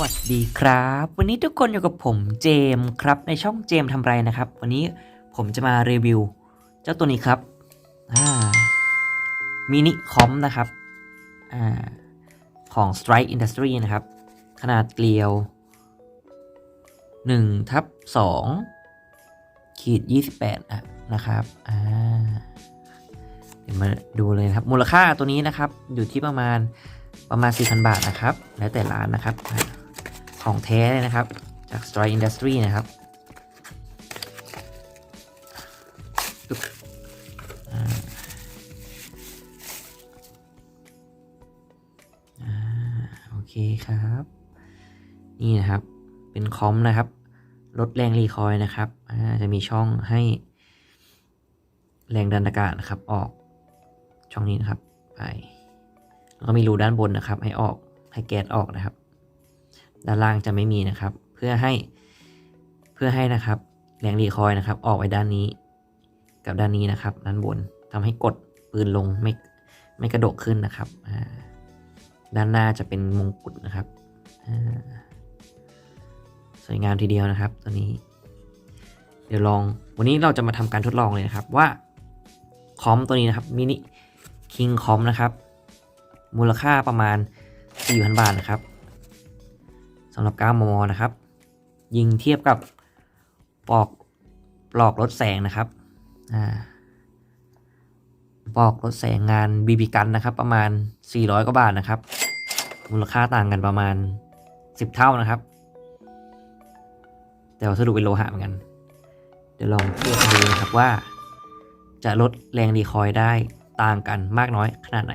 วัสดีครับ วันนี้ทุกคนอยู่กับผมเจมครับในช่องเจมทำไรนะครับ วันนี้ผมจะมารีวิว เจ้าตัวนี้ครับอ่ามินิคอมนะครับอของ Strike Industry นะครับ ขนาดเกลียว1ทับ2ขีด28อะนะครับอ่าเดี๋ยวมาดูเลยครับ มูลค่าตัวนี้นะครับ อยู่ที่ประมาณประมาณ 4,000 บาทนะครับ แล้วแต่ร้านนะครับ ของแท้เลยนะครับ จาก Strike Industry นะครับโอเคครับ นี่นะครับ เป็นคอมนะครับ ลดแรงรีคอยนะครับ จะมีช่องให้แรงดันอากาศนะครับ ออกช่องนี้นะครับ ไป แล้วก็มีรูด้านบนนะครับ ให้ออก ให้แก๊สออกนะครับ ด้านล่างจะไม่มีนะครับ เพื่อให้เพื่อให้นะครับแรงรีคอยล์นะครับ ออกไปด้านนี้ กับด้านนี้นะครับ ด้านบนทำให้กดปืนลงไม่ไม่กระโดดขึ้นนะครับด้านหน้าจะเป็นมงกุฎนะครับสวยงามทีเดียวนะครับตัวนี้ เดี๋ยวลองวันนี้เราจะมาทำการทดลองเลยนะครับว่าคอมตัวนี้นะครับมินิคิงคอมนะครับ มูลค่าประมาณ4,000บาทนะครับำหรับ 9 มม นะครับ ยิงเทียบกับปลอกปลอกลดแสงนะครับปลอกลดแสงงานบีบีกันนะครับ ประมาณ 400 กว่าบาทนะครับ มูลค่าต่างกันประมาณ 10 เท่านะครับ แต่วัสดุเป็นโลหะเหมือนกัน เดี๋ยวลองเทียบดูนะครับว่า จะลดแรงรีคอยได้ต่างกันมากน้อยขนาดไหน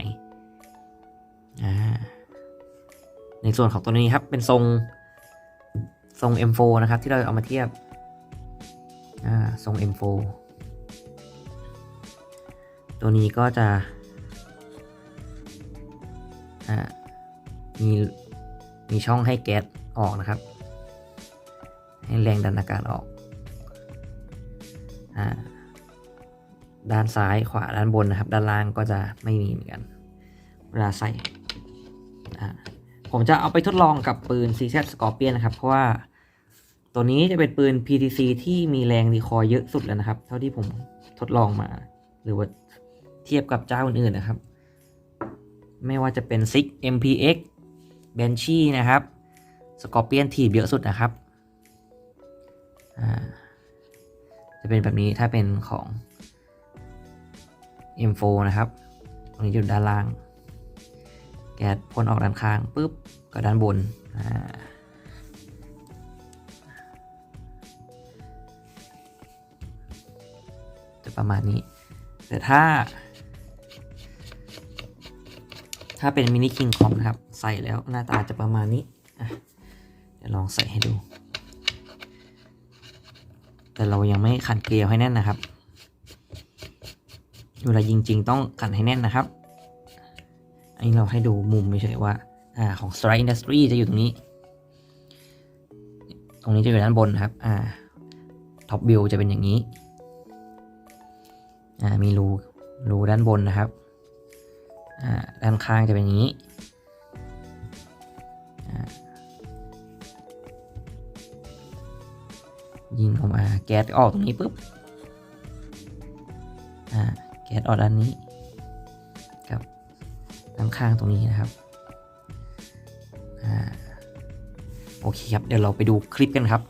ในส่วนของตัวนี้ครับเป็นทรง ทรง M4 นะครับ ที่เราเอามาเทียบทรง M4 ตัวนี้ก็จะมีมีช่องให้แก๊สออกนะครับ ให้แรงดันอากาศออกอด้านซ้ายขวาด้านบนนะครับ ด้านล่างก็จะไม่มีเหมือนกัน เวลาใส่ ผมจะเอาไปทดลองกับปืน CZ Scorpion นะครับ เพราะว่าตัวนี้จะเป็นปืน PTC ที่มีแรงรีคอยเยอะสุดแล้วนะครับ เท่าที่ผมทดลองมา หรือว่าเทียบกับเจ้าอื่นๆนะครับ ไม่ว่าจะเป็น Six MPX Banshee นะครับ Scorpion ถีบเยอะสุดนะครับจะเป็นแบบนี้ถ้าเป็นของ M4 นะครับ ตรงนี้อยู่ด้านล่าง แก๊สพ่นออกด้านข้างปุ๊บก็ด้านบนอ่าจะประมาณนี้ แต่ถ้า ถ้าเป็นมินิคิงคอมนะครับ ใส่แล้วหน้าตาจะประมาณนี้อะเดี๋ยวลองใส่ให้ดู แต่เรายังไม่ขันเกลียวให้แน่นนะครับเวลายิงจริงต้องขันให้แน่นนะครับ นนี้เราให้ดูมุมไม่ใช่ว่าอ่าของ Strike Industry จะอยู่ตรงนี้ ตรงนี้จะอยู่ด้านบนนะครับอ่า Top View จะเป็นอย่างนี้อ่ามีรูรูด้านบนนะครับอ่าด้านข้างจะเป็นอย่างนี้ยิงออกมาแก๊สออกตรงนี้ปุ๊บอ่าแก๊สออกด้านนี้ ข้างตรงนี้นะครับอ่าโอเคครับ เดี๋ยวเราไปดูคลิปกันครับ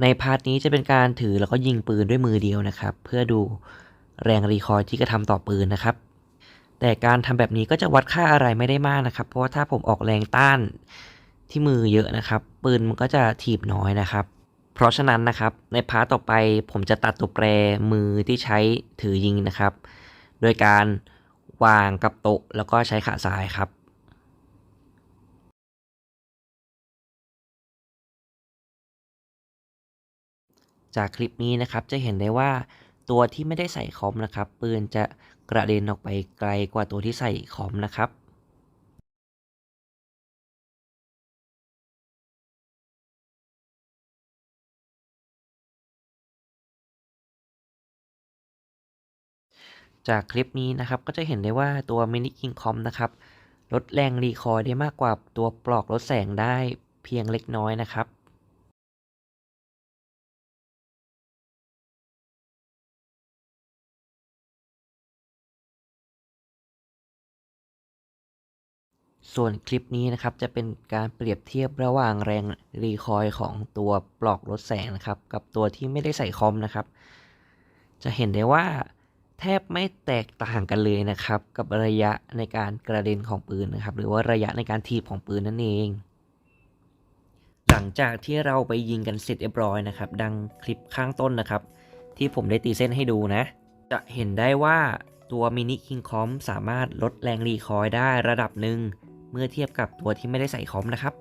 ในพาร์ทนี้จะเป็นการถือแล้วก็ยิงปืนด้วยมือเดียวนะครับ เพื่อดูแรงรีคอยที่กระทำต่อปืนนะครับ แต่การทำแบบนี้ก็จะวัดค่าอะไรไม่ได้มากนะครับ เพราะว่าถ้าผมออกแรงต้านที่มือเยอะนะครับ ปืนมันก็จะถีบน้อยนะครับ เพราะฉะนั้นนะครับในพาร์ทต่อไปผมจะตัดตัวแปรมือที่ใช้ถือยิงนะครับ โดยการวางกับโต๊ะแล้วก็ใช้ขาซ้ายครับ จากคลิปนี้นะครับจะเห็นได้ว่าตัวที่ไม่ได้ใส่คอมนะครับ ปืนจะกระเด็นออกไปไกลกว่าตัวที่ใส่คอมนะครับจากคลิปนี้นะครับก็จะเห็นได้ว่าตัว Mini King Com นะครับลดแรงรีคอยได้มากกว่าตัวปลอกลดแสงได้เพียงเล็กน้อยนะครับ ส่วนคลิปนี้นะครับจะเป็นการเปรียบเทียบระหว่างแรงรีคอยล์ของตัวปลอกลดแสงนะครับ กับตัวที่ไม่ได้ใส่คอมนะครับ จะเห็นได้ว่าแทบไม่แตกต่างกันเลยนะครับ กับระยะในการกระเด็นของปืนนะครับ หรือว่าระยะในการทีบของปืนนั่นเอง หลังจากที่เราไปยิงกันเสร็จเรียบร้อยนะครับ ดังคลิปข้างต้นนะครับ ที่ผมได้ตีเส้นให้ดูนะ จะเห็นได้ว่าตัวมินิคิงคอมสามารถลดแรงรีคอยล์ได้ระดับหนึ่ง เมื่อเทียบกับตัวที่ไม่ได้ใส่คอมนะครับ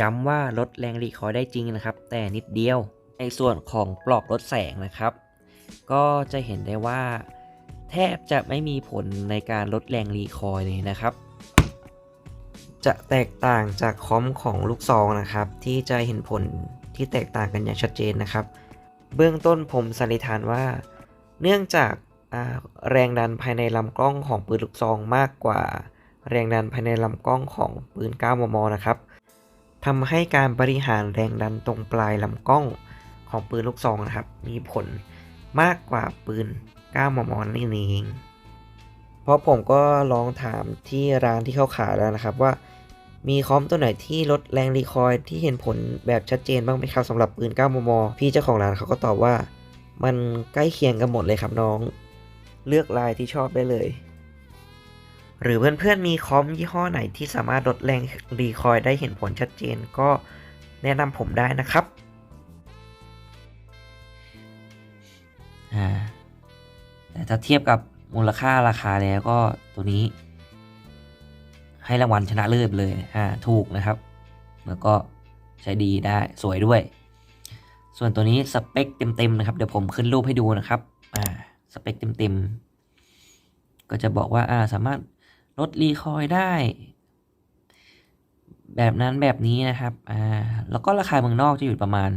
ย้ำว่าลดแรงรีคอยได้จริงนะครับ แต่นิดเดียว ในส่วนของปลอกลดแสงนะครับ ก็จะเห็นได้ว่า แทบจะไม่มีผลในการลดแรงรีคอยเลยนะครับ จะแตกต่างจากคอมของลูกซองนะครับ ที่จะเห็นผลที่แตกต่างกันอย่างชัดเจนนะครับ เบื้องต้นผมสันนิษฐานว่า เนื่องจากแรงดันภายในลำกล้องของปืนลูกซองมากกว่า แรงดันภายในลำกล้องของปืน 9 มม นะครับทำให้การบริหารแรงดันตรงปลายลำกล้องของปืนลูกซองนะครับ มีผลมากกว่าปืน 9 มมนั่เอง เพราะผมก็ลองถามที่ร้านที่เขาขายแล้วนะครับว่า มีคอมตัวไหนที่ลดแรงรีคอยที่เห็นผลแบบชัดเจนบ้างไหมครับสำหรับปืน 9 มม พี่เจ้าของร้านเขาก็ตอบว่า มันใกล้เคียงกันหมดเลยครับน้อง เลือกลายที่ชอบได้เลย หรือเพื่อนๆมีคอมยี่ห้อไหนที่สามารถลดแรงรีคอยได้เห็นผลชัดเจนก็แนะนำผมได้นะครับแต่ถ้าเทียบกับมูลค่าราคาแล้วก็ตัวนี้ ให้รางวัลชนะเลิศเลยอ่าถูกนะครับ แล้วก็ใช้ดีได้สวยด้วย ส่วนตัวนี้สเปคเต็มๆนะครับ เดี๋ยวผมขึ้นรูปให้ดูนะครับอ่าสเปคเต็มๆก็จะบอกว่าอ่าสามารถ ลดรีคอยได้ แบบนั้นแบบนี้นะครับ อ่า แล้วก็ราคาเมืองนอกจะอยู่ประมาณ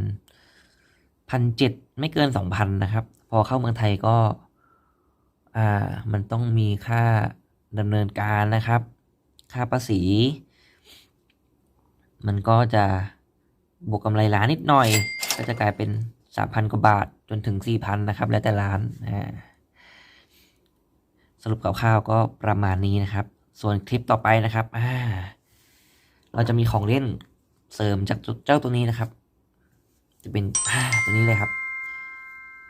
พันเจ็ดไม่เกินสองพันนะครับ พอเข้าเมืองไทยก็ อ่า มันต้องมีค่าดำเนินการนะครับ ค่าภาษี มันก็จะบวกกำไรร้านนิดหน่อย ก็จะกลายเป็นสามพันกว่าบาทจนถึงสี่พันนะครับ แล้วแต่ร้านอ่า สรุปคร่าวๆก็ประมาณนี้นะครับ ส่วนคลิปต่อไปนะครับอ่าเราจะมีของเล่นเสริมจากเจ้าตัวนี้นะครับ จะเป็นอ่าตัวนี้เลยครับ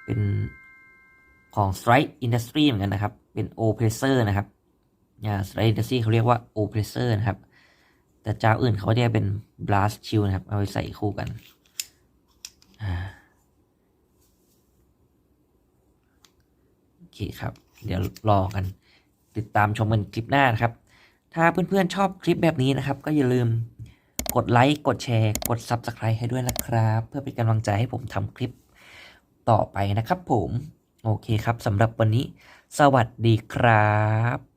เป็นของ Strike Industry เหมือนกันนะครับ เป็น o p r e s s o r นะครับอ่า Strike Industry เขาเรียกว่า o p r e s s o r นะครับ แต่เจ้าอื่นเขาจะเป็น Blast Shield นะครับ เอาไปใส่คู่กันอ่าโอเคครับ เดี๋ยวรอกัน ติดตามชมกันคลิปหน้านะครับ ถ้าเพื่อนๆชอบคลิปแบบนี้นะครับ ก็อย่าลืมกดไลค์กดแชร์ กด Subscribe ให้ด้วยนะครับ เพื่อเป็นกำลังใจให้ผมทำคลิปต่อไปนะครับผม โอเคครับสำหรับวันนี้ สวัสดีครับ